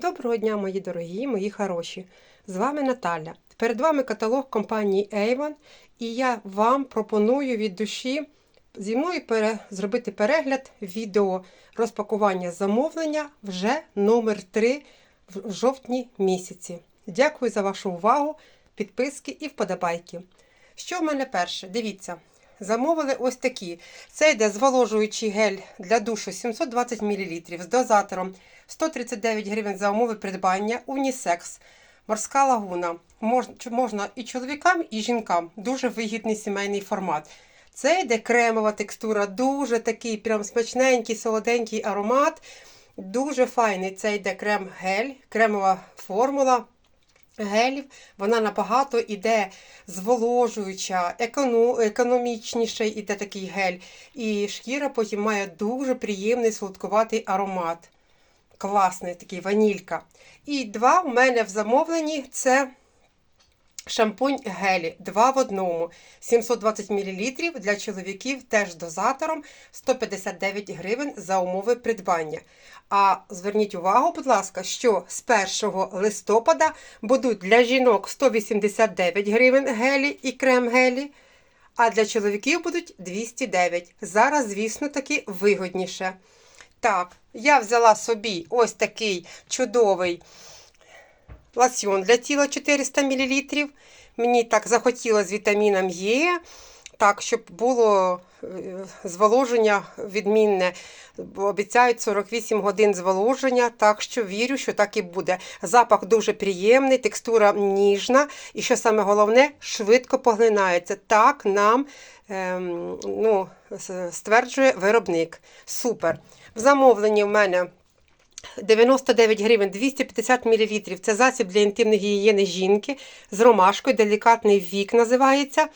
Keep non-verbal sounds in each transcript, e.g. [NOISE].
Доброго дня, мої дорогі, мої хороші! З вами Наталя. Перед вами каталог компанії Avon, і я вам пропоную від душі зі мною пере... зробити перегляд відео розпакування замовлення вже номер 3 в жовтні місяці. Дякую за вашу увагу, підписки і вподобайки. Що в мене перше? Дивіться. Замовили ось такі. Це йде зволожуючий гель для душу 720 мл з дозатором 139 гривень за умови придбання, унісекс, морська лагуна. Можна, і чоловікам, і жінкам. Дуже вигідний сімейний формат. Це йде кремова текстура, дуже такий прям смачненький, солоденький аромат. Дуже файний. Це йде крем-гель, кремова формула гелів, вона набагато іде зволожуюча, економ, економічніший іде такий гель. І шкіра потім має дуже приємний солодкуватий аромат. Класний такий ванілька. І два у мене в замовленні це шампунь гелі. Два в одному. 720 мл для чоловіків теж дозатором 159 гривень за умови придбання. А зверніть увагу, будь ласка, що з 1 листопада будуть для жінок 189 гривень гелі і крем гелі, а для чоловіків будуть 209. Зараз, звісно, таки вигодніше. Так, я взяла собі ось такий чудовий лосьон для тіла 400 мл. Мені так захотілося з вітаміном Е. Так, щоб було зволоження відмінне. Обіцяють 48 годин зволоження, так що вірю, що так і буде. Запах дуже приємний, текстура ніжна, і що саме головне, швидко поглинається. Так нам ем, ну, стверджує виробник. Супер. В замовленні в мене. 99 гривень 250 мл. Це засіб для інтимної гігієни жінки з ромашкою, делікатний вік називається.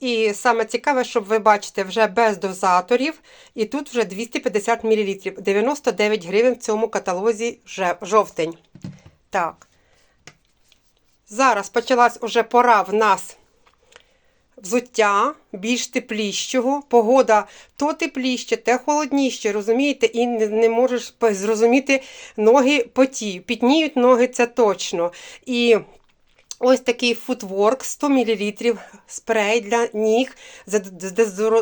І саме цікаве, щоб ви бачите, вже без дозаторів. І тут вже 250 мл. 99 гривень в цьому каталозі жовтень. Так. Зараз почалась уже пора в нас взуття більш тепліщого. Погода то тепліще, те холодніще, розумієте, і не, не можеш зрозуміти ноги поті. Пітніють ноги, це точно. І Ось такий футворк 100 мл спрей для ніг з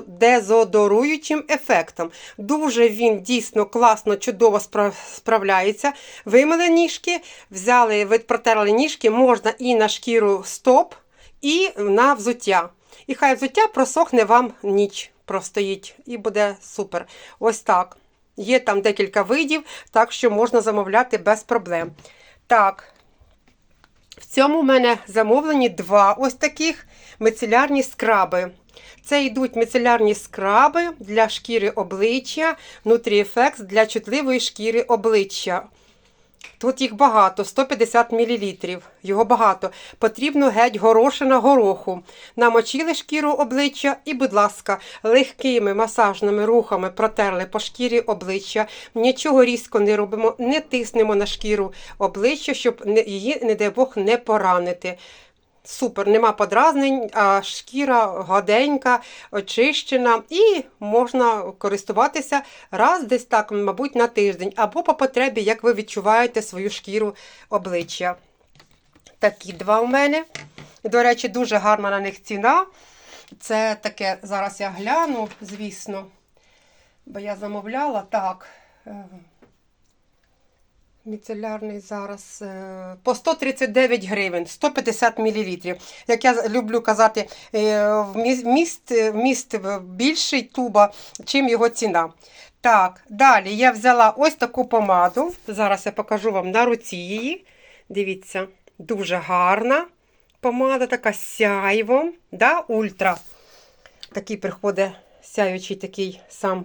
дезодоруючим ефектом. Дуже він дійсно класно, чудово справляється. Вимили ніжки, взяли, протерли ніжки, можна і на шкіру стоп, і на взуття. І хай взуття просохне вам ніч, простоїть, і буде супер. Ось так. Є там декілька видів, так що можна замовляти без проблем. Так. В цьому в мене замовлені два ось таких мицелярні скраби. Це йдуть мицелярні скраби для шкіри обличчя, Nutriefex для чутливої шкіри обличчя. Тут їх багато, 150 мл. Його багато. Потрібно геть горошина гороху. Намочили шкіру обличчя і, будь ласка, легкими масажними рухами протерли по шкірі обличчя. Нічого різко не робимо, не тиснемо на шкіру обличчя, щоб її, не дай Бог, не поранити. Супер, нема подразнень, а шкіра гладенька, очищена, і можна користуватися раз десь так, мабуть, на тиждень, або по потребі, як ви відчуваєте свою шкіру обличчя. Такі два у мене. До речі, дуже гарна на них ціна. Це таке, зараз я гляну, звісно, бо я замовляла так. Міцелярний зараз е, по 139 гривень, 150 мл. Як я люблю казати, е, вміст, вміст більший туба, чим його ціна. Так, далі я взяла ось таку помаду. Зараз я покажу вам на руці її. Дивіться, дуже гарна помада, така сяйво, да, ультра. Такий приходить сяючий такий сам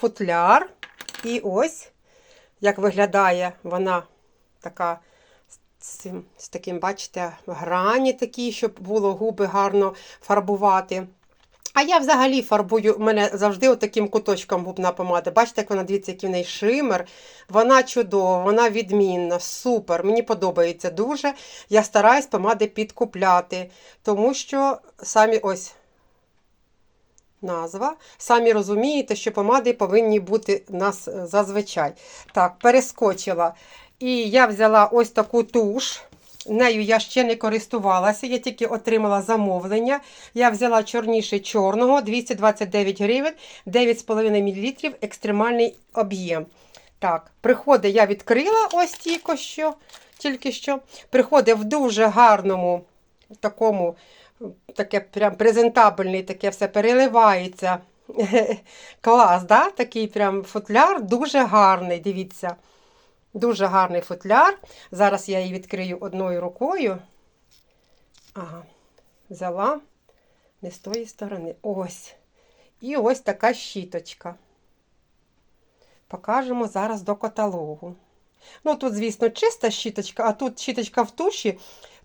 футляр. І ось як виглядає вона така з, з таким, бачите, грані такі, щоб було губи гарно фарбувати. А я взагалі фарбую, у мене завжди отаким куточком губна помада. Бачите, як вона, дивіться, який в неї шимер. Вона чудова, вона відмінна, супер. Мені подобається дуже. Я стараюсь помади підкупляти, тому що самі ось назва. Самі розумієте, що помади повинні бути у нас е, зазвичай. Так, перескочила. І я взяла ось таку туш. Нею я ще не користувалася, я тільки отримала замовлення. Я взяла чорніший чорного 229 гривень, 9,5 мл, екстремальний об'єм. Так, приходить, я відкрила ось тільки що, тільки що. Приходить в дуже гарному такому, таке прям презентабельний, таке все переливається. [LAUGHS] Клас, да? такий прям футляр, дуже гарний, дивіться. Дуже гарний футляр. Зараз я її відкрию одною рукою. Ага, взяла не з тої сторони. Ось. І ось така щіточка. Покажемо зараз до каталогу. Ну, тут, звісно, чиста щіточка, а тут щіточка в туші.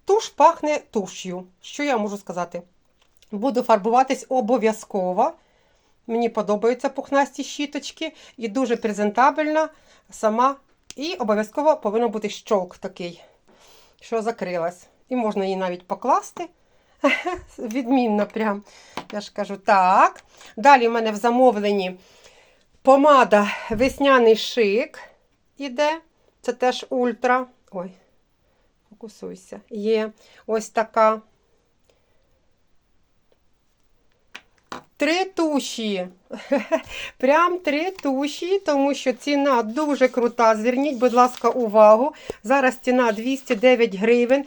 Туш пахне туш'ю. Що я можу сказати? Буду фарбуватись обов'язково. Мені подобаються пухнасті щіточки і дуже презентабельна сама. І обов'язково повинен бути щолк такий, що закрилась. І можна її навіть покласти. [LAUGHS] Відмінно прям. Я ж кажу, так. Далі в мене в замовленні помада весняний шик іде. Це теж ультра. Ой, фокусуйся. Є ось така. Три туші. [LAUGHS] Прям три туші, тому що ціна дуже крута. Зверніть, будь ласка, увагу. Зараз ціна 209 гривень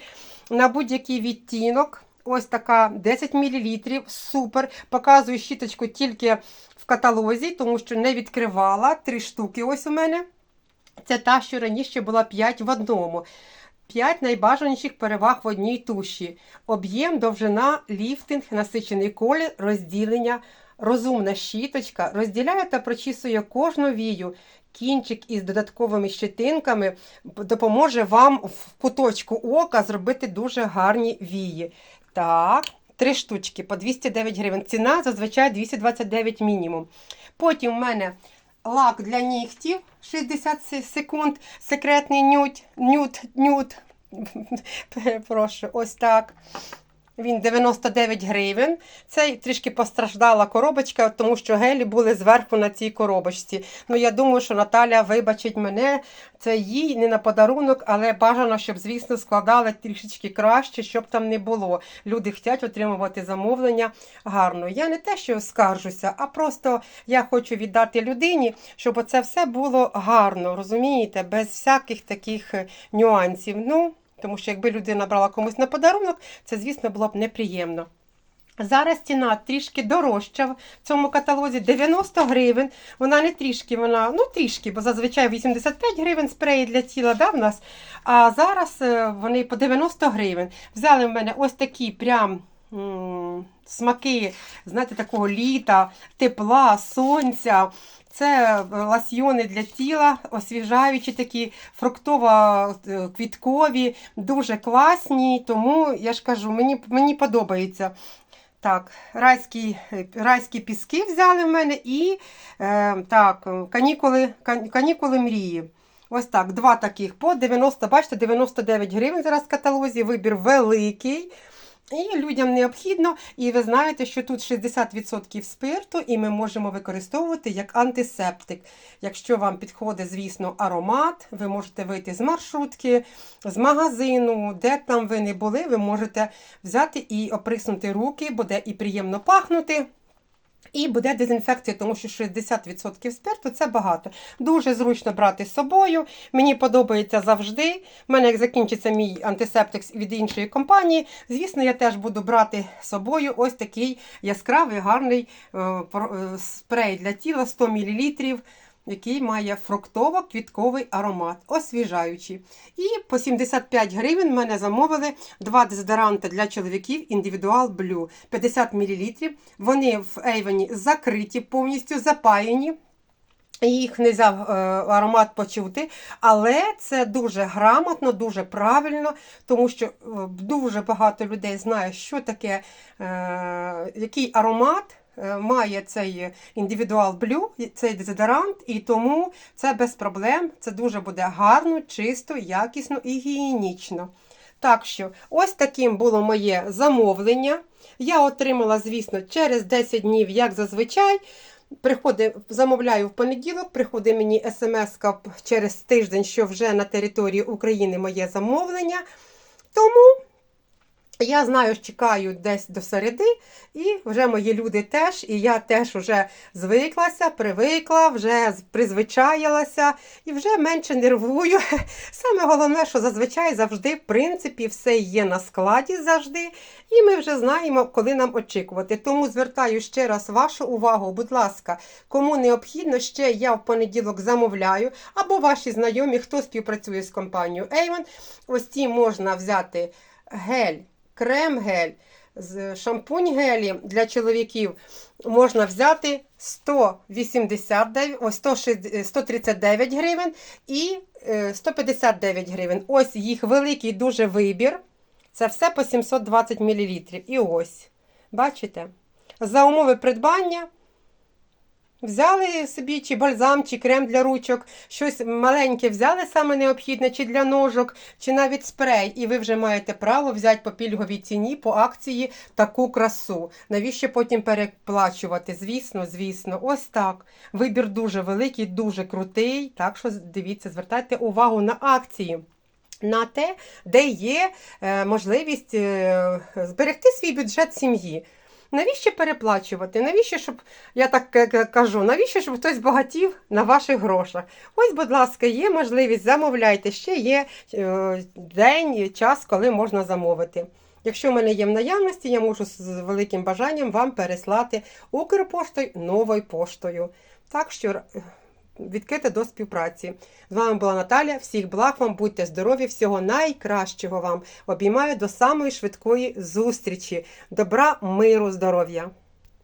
на будь-який відтінок. Ось така 10 мл. Супер. Показую щіточку тільки в каталозі, тому що не відкривала. Три штуки ось у мене. Це та, що раніше була 5 в одному. 5 найбажаніших переваг в одній туші. Об'єм, довжина, ліфтинг, насичений колір, розділення, розумна щіточка, розділяє та прочісує кожну вію. Кінчик із додатковими щетинками допоможе вам в куточку ока зробити дуже гарні вії. Так, три штучки по 209 гривень. Ціна зазвичай 229 мінімум. Потім в мене лак для нігтів 60 секунд. Секретний нюд, нюд, нюд. Перепрошую, ось так. Він 99 гривень. Це трішки постраждала коробочка, тому що гелі були зверху на цій коробочці. Ну, я думаю, що Наталя вибачить мене. Це їй не на подарунок, але бажано, щоб, звісно, складали трішечки краще, щоб там не було. Люди хочуть отримувати замовлення гарно. Я не те, що скаржуся, а просто я хочу віддати людині, щоб це все було гарно, розумієте, без всяких таких нюансів. Ну, тому що якби людина брала комусь на подарунок, це, звісно, було б неприємно. Зараз ціна трішки дорожча в цьому каталозі 90 гривень. Вона не трішки, вона, ну трішки, бо зазвичай 85 гривень спреї для тіла да, в нас. А зараз е, вони по 90 гривень. Взяли в мене ось такі прям смаки, знаєте, такого літа, тепла, сонця. Це ласьйони для тіла, освіжаючі такі, фруктово-квіткові, дуже класні. Тому я ж кажу, мені мені подобається. Так, райські райські піски взяли в мене і е, так, канікули, канікули мрії. Ось так, два таких по 90, бачите, 99 гривень зараз в каталозі. Вибір великий. І людям необхідно, і ви знаєте, що тут 60% спирту, і ми можемо використовувати як антисептик. Якщо вам підходить, звісно, аромат, ви можете вийти з маршрутки, з магазину, де там ви не були, ви можете взяти і оприснути руки, буде і приємно пахнути. І буде дезінфекція, тому що 60% спирту це багато. Дуже зручно брати з собою. Мені подобається завжди. У мене як закінчиться мій антисептик від іншої компанії. Звісно, я теж буду брати з собою ось такий яскравий, гарний е, е, спрей для тіла 100 мл який має фруктово-квітковий аромат, освіжаючий. І по 75 гривень мене замовили два дезодоранти для чоловіків Individual Blue 50 мл. Вони в Ейвені закриті, повністю запаяні. Їх не можна е, аромат почути, але це дуже грамотно, дуже правильно, тому що е, дуже багато людей знає, що таке, е, який аромат. Е, має цей індивідуал блю, цей дезодорант, і тому це без проблем. Це дуже буде гарно, чисто, якісно і гігієнічно. Так що, ось таким було моє замовлення. Я отримала, звісно, через 10 днів, як зазвичай. Приходить, замовляю в понеділок, приходить мені смс через тиждень, що вже на території України моє замовлення. Тому я знаю, чекаю десь до середи, і вже мої люди теж, і я теж вже звиклася, привикла, вже призвичаїлася і вже менше нервую. [LAUGHS] Саме головне, що зазвичай завжди, в принципі, все є на складі завжди, і ми вже знаємо, коли нам очікувати. Тому звертаю ще раз вашу увагу, будь ласка, кому необхідно, ще я в понеділок замовляю, або ваші знайомі, хто співпрацює з компанією Avon, ось ці можна взяти гель крем-гель, з- шампунь-гелі для чоловіків можна взяти 189, ось 139 гривень і е, 159 гривень. Ось їх великий дуже вибір. Це все по 720 мл. І ось, бачите? За умови придбання Взяли собі чи бальзам, чи крем для ручок, щось маленьке взяли саме необхідне, чи для ножок, чи навіть спрей, і ви вже маєте право взяти по пільговій ціні, по акції таку красу. Навіщо потім переплачувати? Звісно, звісно, ось так. Вибір дуже великий, дуже крутий. Так що дивіться, звертайте увагу на акції. На те, де є е, можливість е, зберегти свій бюджет сім'ї. Навіщо переплачувати? Навіщо, щоб я так кажу, навіщо, щоб хтось багатів на ваших грошах? Ось, будь ласка, є можливість, замовляйте. Ще є е, день, час, коли можна замовити. Якщо в мене є в наявності, я можу з великим бажанням вам переслати Укрпоштою новою поштою. Так що відкрита до співпраці. З вами була Наталя. Всіх благ вам, будьте здорові, всього найкращого вам. Обіймаю до самої швидкої зустрічі. Добра, миру, здоров'я!